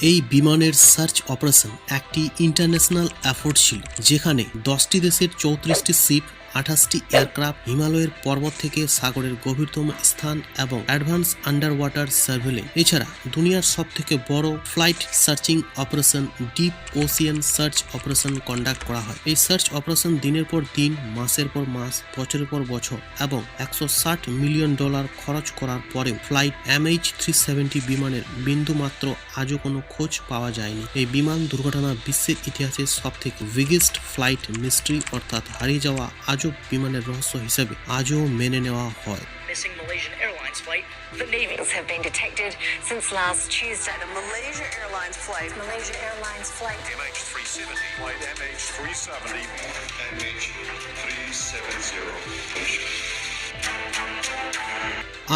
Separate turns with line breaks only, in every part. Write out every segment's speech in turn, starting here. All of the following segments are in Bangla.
এই বিমানের সার্চ অপারেশন একটি ইন্টারন্যাশনাল অ্যাফোর্ড ছিল যেখানে দশটি দেশের চৌত্রিশটি শিপ আঠাশটি এয়ারক্রাফট হিমালয়ের পর্বত থেকে সাগরের গভীরতম স্থান এবং অ্যাডভান্স আন্ডার ওয়াটার সার্ভেলে। এছাড়া দুনিয়ার সব থেকে বড় flight searching operation deep ocean search operation conduct করা হয়। এই সার্চ অপারেশন দিনের পর দিন, মাসের পর মাস, বছরের পর বছর এবং একশো ষাট মিলিয়ন ডলার খরচ করার পরেও ফ্লাইট এমএইচ থ্রি সেভেন্টি বিমানের বিন্দু মাত্র আজও কোনো খোঁজ পাওয়া যায়নি। এই বিমান দুর্ঘটনা বিশ্বের ইতিহাসে সব থেকে বিগেস্ট ফ্লাইট মিস্ট্রি অর্থাৎ হারিয়ে যাওয়া আজব বিমানের রহস্য হিসেবে আজও মেনে নেওয়া হয়
missing Malaysian Airlines flight. The Navy
Navies have been detected since last Tuesday.
The Malaysia Airlines flight.
Malaysia Airlines flight.
MH370. Flight MH370.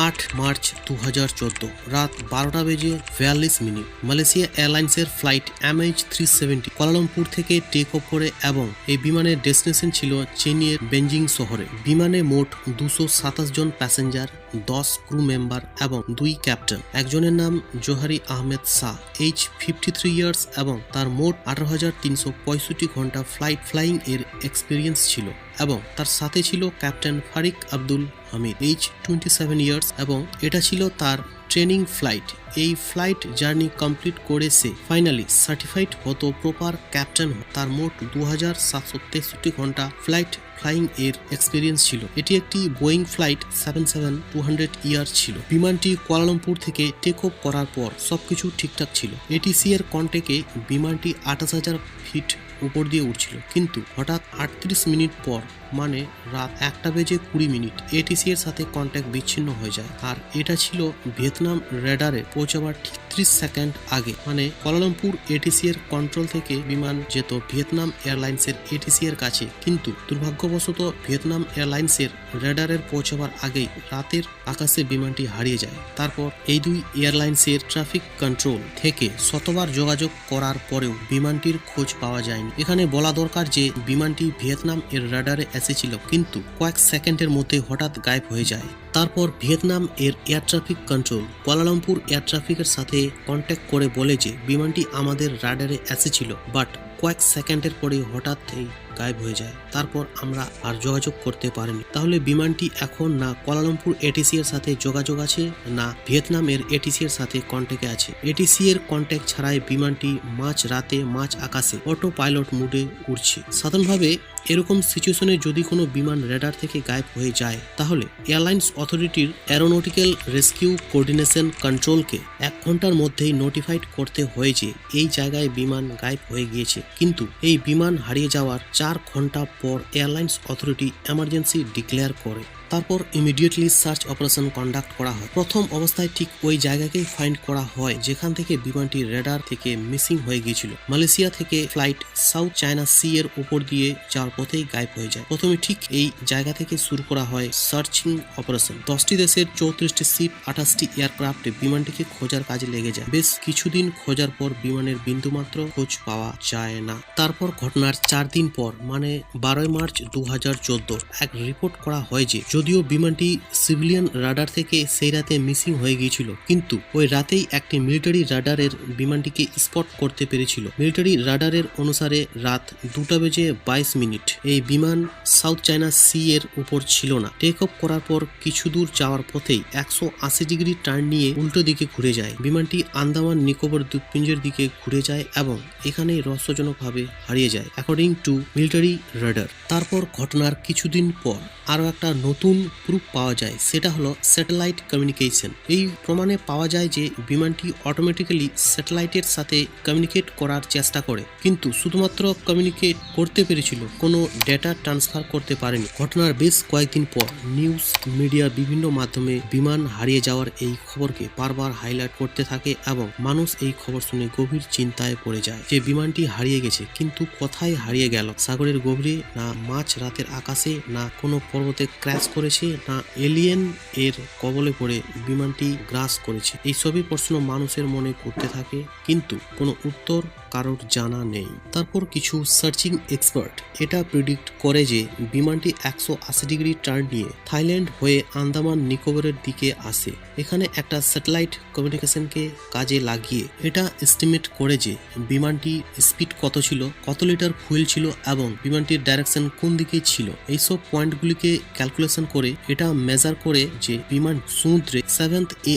আট মার্চ দু হাজার চোদ্দ, রাত বারোটা বেজে বিয়াল্লিশ মিনিট। মালয়েশিয়া এয়ারলাইন্সের flight MH three seventy, Kuala Lumpur থেকে টেক অফ করে এবং এই বিমানের ডেস্টিনেশন ছিল চীনের বেঞ্জিং শহরে। বিমানে মোট দুশো সাতাশ জন প্যাসেঞ্জার দশ ক্রু মেম্বার এবং দুই ক্যাপ্টেন একজনের নাম Zaharie Ahmad Shah age fifty three years এবং তার মোট আঠারো হাজার তিনশো পঁয়ষট্টি ঘণ্টা ফ্লাইট ফ্লাইং এর এক্সপিরিয়েন্স ছিল এবং তার সাথে ছিল captain Fariq Abdul Hamid age twenty seven years এবং এটা ছিল তার ট্রেনিং ফ্লাইট। এই ফ্লাইট জার্নি কমপ্লিট করে সে ফাইনালি সার্টিফাইড হতো প্রপার ক্যাপ্টেন। তার মোট দু হাজার সাতশো তেষট্টি ঘণ্টা ফ্লাইট ফ্লাইং এর এক্সপিরিয়েন্স ছিল। এটি একটি Boeing flight seven seven two hundred year ছিল। বিমানটি কুয়ালালামপুর থেকে টেক অফ করার পর সবকিছু ঠিকঠাক ছিল। এটিসি এর কন্টেকে বিমানটি আঠাশ হাজার ফিট উপর দিয়ে উঠছিল কিন্তু হঠাৎ আটত্রিশ মিনিট পর মানে রাত একটা বেজে কুড়ি মিনিট। এটিসি এর সাথে কন্ট্যাক্ট বিচ্ছিন্ন হয়ে যায়। আর এটা ছিল ভিয়েতনাম রেডারে পৌঁছাবার ঠিক ত্রিশ সেকেন্ড আগে। মানে কোয়ালালামপুর এটিসি এর কন্ট্রোল থেকে বিমান যেত ভিয়েতনাম এয়ারলাইন্সের এটিসি এর কাছে। কিন্তু দুর্ভাগ্যবশত ভিয়েতনাম এয়ারলাইন্সের রেডারের পৌঁছাবার আগেই রাতের আকাশে বিমানটি হারিয়ে যায়। তারপর এই দুই এয়ারলাইন্সের ট্রাফিক কন্ট্রোল থেকে শতবার যোগাযোগ করার পরেও বিমানটির খোঁজ পাওয়া যায়নি। এখানে বলা দরকার যে বিমানটি ভিয়েতনাম এর রাডারে এসেছিল, কিন্তু কয়েক সেকেন্ডের মধ্যে হঠাৎ গায়েব হয়ে যায়। তারপর ভিয়েতনাম এর air traffic control. Kuala Lumpur air ট্রাফিকের সাথে কন্ট্যাক্ট করে বলে যে, বিমানটি আমাদের রাডারে এসেছিল বাট কয়েক সেকেন্ডের পরে হঠাৎই গায়েব হয়ে যায়। তারপর আমরা আর যোগাযোগ করতে পারিনি। তাহলে বিমানটি এখন না কুয়ালালামপুর এটিসি এর সাথে যোগাযোগ আছে, না ভিয়েতনামের এটিসি এর সাথে কন্ট্যাক্টে আছে। এটিসি এর কন্ট্যাক্ট ছাড়াই বিমানটি মাঝ রাতে, মাঝ আকাশে অটো পাইলট মুডে উড়ছে। সাধারণভাবে এরকম সিচুয়েশনে যদি কোনো বিমান রেডার থেকে গায়েব হয়ে যায়, তাহলে এয়ারলাইন্স অথরিটির অ্যারোনটিক্যাল রেস্কিউ কোঅর্ডিনেশন কন্ট্রোলকে এক ঘণ্টার মধ্যেই নোটিফাইড করতে হয় যে, এই জায়গায় বিমান গায়েব হয়ে গিয়েছে। কিন্তু এই বিমান হারিয়ে যাওয়ার চার ঘণ্টা পর এয়ারলাইন্স অথরিটি এমার্জেন্সি ডিক্লেয়ার করে। তারপর ইমিডিয়েটলি সার্চ অপারেশন কন্ডাক্ট করা হয়। প্রথম অবস্থায় ঠিক ওই জায়গাকেই ফাইন্ড করা হয়, যেখান থেকে বিমানটি রেডার থেকে মিসিং হয়ে গিয়েছিল। মালয়েশিয়া থেকে ফ্লাইট সাউথ চায়না সি এর উপর দিয়ে যাওয়ার পথেই গায়েব হয়ে যায়। প্রথমে ঠিক এই জায়গা থেকে শুরু করা হয় সার্চিং অপারেশন দশটি দেশের চৌত্রিশটি শিপ আঠাশটি এয়ারক্রাফটে বিমানটিকে খোঁজার কাজে লেগে যায়। বেশ কিছুদিন খোঁজার পর বিমানের বিন্দুমাত্র খোঁজ পাওয়া যায় না। তারপর ঘটনার চার দিন পর মানে বারোই মার্চ দু এক রিপোর্ট করা হয় যে যদিও বিমানটি সিভিলিয়ান রাডার থেকে সেই রাতে মিসিং হয়ে গিয়েছিল, কিন্তু ওই রাতেই একটি মিলিটারি রাডারের বিমানটিকে স্পট করতে পেরেছিল। মিলিটারি রাডারের অনুসারে রাত দুটা বেজে বাইশ মিনিট এই বিমান সাউথ চায়না সি এর উপর ছিল না। টেক অফ করার পর কিছু দূর যাওয়ার পথেই একশো আশি ডিগ্রি টার্ন নিয়ে উল্টো দিকে ঘুরে যায়। বিমানটি আন্দামান নিকোবর দ্বীপপুঞ্জের দিকে ঘুরে যায় এবং এখানেই রহস্যজনকভাবে হারিয়ে যায় অ্যাকর্ডিং টু মিলিটারি রাডার। তারপর ঘটনার কিছুদিন পর আরও একটা নতুন প্রুফ পাওয়া যায়, সেটা হলো স্যাটেলাইট কমিউনিকেশন এই প্রমাণে পাওয়া যায় যে বিমানটি অটোমেটিক্যালি স্যাটেলাইটের সাথে কমিউনিকেট করার চেষ্টা করে। কিন্তু শুধুমাত্র কমিউনিকেট করতে পেরেছিল, কোনো ডেটা ট্রান্সফার করতে পারেনি। ঘটনার বেশ কয়েকদিন পর নিউজ মিডিয়ার বিভিন্ন মাধ্যমে বিমান হারিয়ে যাওয়ার এই খবরকে বারবার হাইলাইট করতে থাকে এবং মানুষ এই খবর শুনে গভীর চিন্তায় পড়ে যায় যে বিমানটি হারিয়ে গেছে, কিন্তু কোথায় হারিয়ে গেল? সাগরের গভীরে না মাঝ রাতের আকাশে না কোনো পর্বতে ক্র্যাশ করেছে না এলিয়েন এর কবলে পড়ে বিমানটি গ্রাস করেছে। এই সবই প্রশ্ন মানুষের মনে করতে থাকে, কিন্তু কোনো উত্তর কারোর জানা নেই। তারপর কিছু সার্চিং এক্সপার্ট এটা প্রিডিক্ট করে যে বিমানটি একশো আশি ডিগ্রি টার্ন নিয়ে থাইল্যান্ড হয়ে আন্দামান নিকোবরের দিকে আসে। এখানে একটা স্যাটেলাইট কমিউনিকেশনকে কাজে লাগিয়ে এটা এস্টিমেট করে যে বিমানটি স্পিড কত ছিল, কত লিটার ফুয়েল ছিল এবং বিমানটির ডাইরেকশন কোন দিকে ছিল। এইসব পয়েন্টগুলিকে ক্যালকুলেশন করে এটা মেজার করে যে বিমান সমুদ্রে সেভেন্থ এ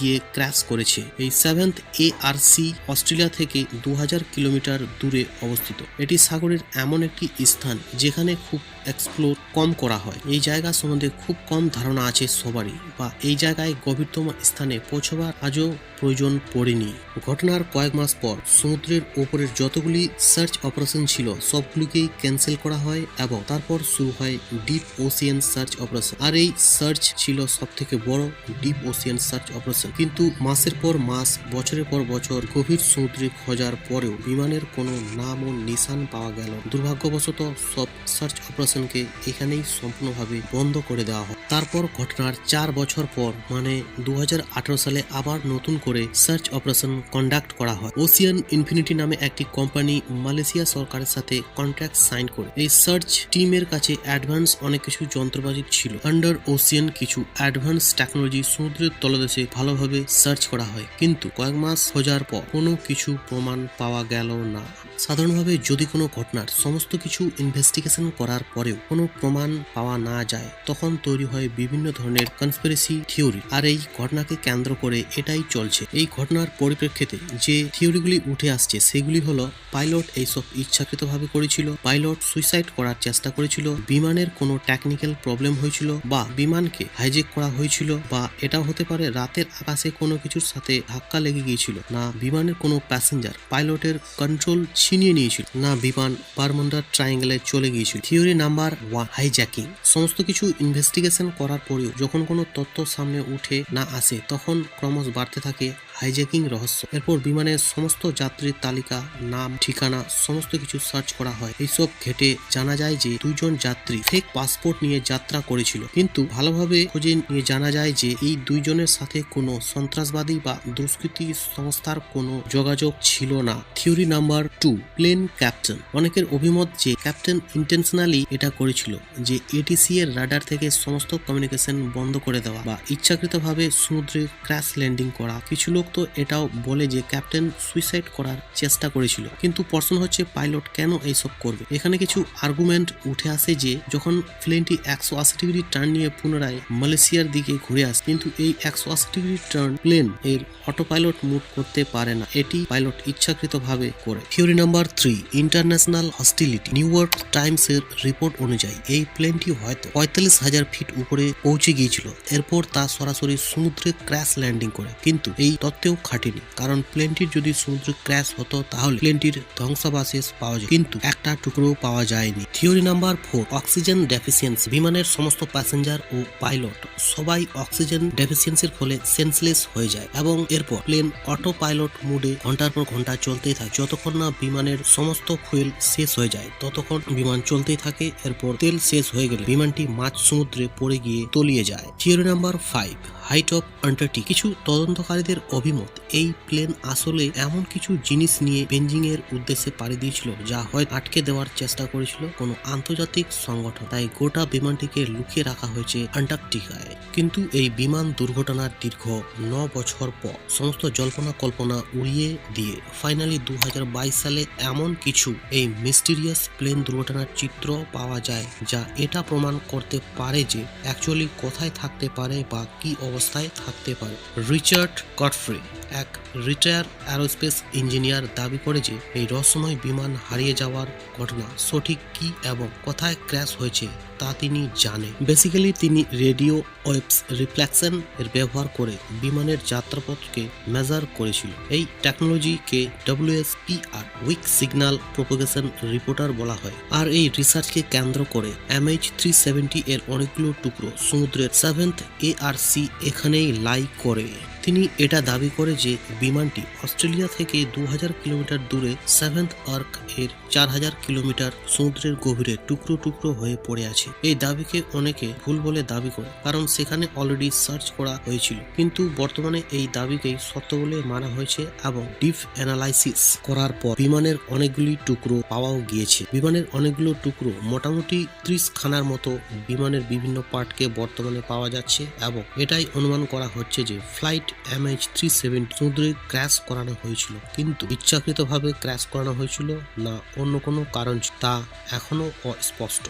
গিয়ে ক্র্যাশ করেছে। এই seventh A R C Australia থেকে দু হাজার কিলোমিটার দূরে অবস্থিত। এটি সাগরের এমন একটি স্থান যেখানে খুব এক্সপ্লোর কম করা হয়। এই জায়গা সম্বন্ধে খুব কম ধারণা আছে সবারই বা এই জায়গায় গভীরতম স্থানে পৌঁছবার আজও প্রয়োজন পড়েনি। ঘটনার কয়েক মাস পর সমুদ্রের ওপরের যতগুলি সার্চ অপারেশন ছিল সবগুলিকেই ক্যান্সেল করা হয় এবং তারপর শুরু হয় ডিপ ওসিয়ান সার্চ অপারেশন আর এই সার্চ ছিল সব থেকে বড় ডিপ ওসিয়ান সার্চ অপারেশন কিন্তু মাসের পর মাস, বছরের পর বছর গভীর সমুদ্রে খোঁজার পরেও বিমানের কোনো নাম ও নিশান পাওয়া গেল। দুর্ভাগ্যবশত সব সার্চ অপারেশনকে এখানেই সম্পূর্ণভাবে বন্ধ করে দেওয়া হয়। তারপর ঘটনার চার বছর পর মানে দু হাজার আঠারো সালে আবার নতুন করে সার্চ অপারেশন কন্ডাক্ট করা হয়। ওসিয়ান ইনফিনিটি নামে একটি কোম্পানি মালয়েশিয়া সরকারের সাথে কন্ট্রাক্ট সাইন করে। এই সার্চ টিমের কাছে অ্যাডভান্স অনেক কিছু যন্ত্রপাতি ছিল। আন্ডার ওসিয়ান কিছু অ্যাডভান্স টেকনোলজি সমুদ্রের তলদেশে ভালোভাবে সার্চ করা হয়। কিন্তু কয়েক মাস খোঁজার পর কোনো কিছু প্রমাণ পাওয়া গেল না। সাধারণভাবে যদি কোনো ঘটনার সমস্ত কিছু ইনভেস্টিগেশন করার পরেও কোনো প্রমাণ পাওয়া না যায়, তখন তৈরি হয় বিভিন্ন ধরনের কনস্পিরেসি থিওরি আর এই ঘটনাকে কেন্দ্র করে এটাই চলছে। এই ঘটনার পরিপ্রেক্ষিতে যে থিওরিগুলি উঠে আসছে, সেগুলি হলো পাইলট এইসব ইচ্ছাকৃতভাবে করেছিল পাইলট সুইসাইড করার চেষ্টা করেছিল, বিমানের কোনো টেকনিক্যাল প্রবলেম হয়েছিল, বা বিমানকে হাইজেক করা হয়েছিল, বা এটাও হতে পারে রাতের আকাশে কোনো কিছুর সাথে ধাক্কা লেগে গিয়েছিল, না বিমানের কোনো প্যাসেঞ্জার পাইলটের কন্ট্রোল ছিনিয়ে নিয়েছিল। না, বিমান বারমুন্ডার ট্রায়াঙ্গেলে চলে গিয়েছিল। Theory number one, hijacking. সমস্ত কিছু ইনভেস্টিগেশন করার পরেও যখন কোনো তথ্য সামনে উঠে না আসে, তখন ক্রমশ বাড়তে থাকে হাইজ্যাকিং রহস্য। এরপর বিমানের সমস্ত যাত্রীর তালিকা, নাম, ঠিকানা, সমস্ত কিছু সার্চ করা হয়। এইসব ঘেটে জানা যায় যে দুইজন যাত্রী ফেক পাসপোর্ট নিয়ে যাত্রা করেছিল। কিন্তু ভালোভাবে খোঁজে নিয়ে জানা যায় যে এই দুইজনের সাথে কোনো সন্ত্রাসবাদী বা দুষ্কৃতী সংস্থার কোনো যোগাযোগ ছিল না। Theory number two, plane captain. অনেকের অভিমত যে ক্যাপ্টেন ইন্টেনশনালি এটা করেছিল, যে এটিসি এর রাডার থেকে সমস্ত কমিউনিকেশন বন্ধ করে দেওয়া বা ইচ্ছাকৃতভাবে সমুদ্রে ক্র্যাশ ল্যান্ডিং করা। কিছু লোক তো এটাও বলে যে ক্যাপ্টেন সুইসাইড করার চেষ্টা করেছিল। কিন্তু প্রশ্ন হচ্ছে পাইলট কেন এইসব করবে? এখানে কিছু আর্গুমেন্ট উঠে আসে যে যখন প্লেনটি একশো আশি ডিগ্রি টার্ন নিয়ে পুনরায় মালয়েশিয়ার দিকে ঘুরে আসে, কিন্তু এই একশো আশি ডিগ্রি টার্ন প্লেন এর অটো পাইলট মুভ করতে পারে না। এটি পাইলট ইচ্ছাকৃতভাবে করে। Theory number three international hostility New York Times এর রিপোর্ট অনুযায়ী এই প্লেনটি হয়তো পঁয়তাল্লিশ হাজার ফিট উপরে পৌঁছে গিয়েছিল। এরপর তা সরাসরি সমুদ্রে ক্র্যাশ ল্যান্ডিং করে। কিন্তু এই তত্ত্বেও খাটেনি। কারণ প্লেনটির যদি সমুদ্রে ক্র্যাশ হতো, তাহলে প্লেনটির ধ্বংসাবশেষ পাওয়া যায়। কিন্তু একটা টুকরো পাওয়া যায়নি। Theory number four oxygen deficiency বিমানের সমস্ত প্যাসেঞ্জার ও পাইলট সবাই অক্সিজেন ডেফিসিয়েন্সির ফলে সেন্সলেস হয়ে যায়। এবং এরপর প্লেন অটো পাইলট মোডে ঘণ্টার পর ঘণ্টা চলতেই থাকে। যতক্ষণ না বিমানের সমস্ত ফুয়েল শেষ হয়ে যায়, ততক্ষণ বিমান চলতেই থাকে। এরপর তেল শেষ হয়ে গেলে বিমানটি মাঝ সমুদ্রে পড়ে গিয়ে তলিয়ে যায়। Theory number five height of Antarctic কিছু তদন্তকারীদের অভিমত, এই প্লেন আসলে এমন কিছু জিনিস নিয়ে বেঞ্জিং এর উদ্দেশ্যে পাড়ি দিয়েছিল, যা হয় আটকে দেওয়ার চেষ্টা করেছিল কোনো আন্তর্জাতিক সংগঠন। তাই গোটা বিমানটিকে লুকিয়ে রাখা হয়েছে আন্টার্কটিকায়। কিন্তু এই বিমান দুর্ঘটনার দীর্ঘ ন বছর পর সমস্ত জল্পনা কল্পনা উড়িয়ে দিয়ে ফাইনালি দু হাজার বাইশ সালে এমন কিছু এই মিস্টিরিয়াস প্লেন দুর্ঘটনার চিত্র পাওয়া যায় যা এটা প্রমাণ করতে পারে যে অ্যাকচুয়ালি কোথায় থাকতে পারে বা কি অবস্থায় থাকতে পারে। রিচার্ড কটফ্রি এক রিটায়ার অ্যারোস্পেস ইঞ্জিনিয়ার দাবি করে যে এই রহস্যময় বিমান হারিয়ে যাওয়ার ঘটনা সঠিক কি এবং কোথায় ক্র্যাশ হয়েছে তা তিনি জানেন বেসিক্যালি তিনি রেডিও ওয়েবস রিফ্লেকশন এর ব্যবহার করে বিমানের যাত্রাপথকে মেজার করেছিল। এই টেকনোলজিকে WSPR weak signal propagation reporter বলা হয়। আর এই রিসার্চকে কেন্দ্র করে এমএইচ থ্রি সেভেন্টি এর অনেকগুলো টুকরো সমুদ্রের সেভেন্থ এআরসি এখানেই লাই করে। তিনি এটা দাবি করে যে বিমানটি অস্ট্রেলিয়া থেকে দু হাজার কিলোমিটার দূরে সেভেন্থ আর্ক এর চার হাজার কিলোমিটার সমুদ্রের গভীরে টুকরো টুকরো হয়ে পড়ে আছে। এই দাবিকে অনেকে ভুল বলে দাবি করে, কারণ সেখানে অলরেডি সার্চ করা হয়েছিল। কিন্তু বর্তমানে এই দাবিকেই সত্য বলে মানা হয়েছে এবং ডিপ অ্যানালাইসিস করার পর বিমানের অনেকগুলি টুকরো পাওয়াও গিয়েছে। বিমানের অনেকগুলো টুকরো মোটামুটি ত্রিশ খানার মতো বিমানের বিভিন্ন পার্টকে বর্তমানে পাওয়া যাচ্ছে এবং এটাই অনুমান করা হচ্ছে যে ফ্লাইট এমএইচ থ্রি সেভেন্টি সমুদ্রে ক্র্যাশ করানো হয়েছিল। কিন্তু ইচ্ছাকৃতভাবে ক্র্যাশ করানো হয়েছিল না, অন্য কোনো কারণ তা এখনও অস্পষ্ট।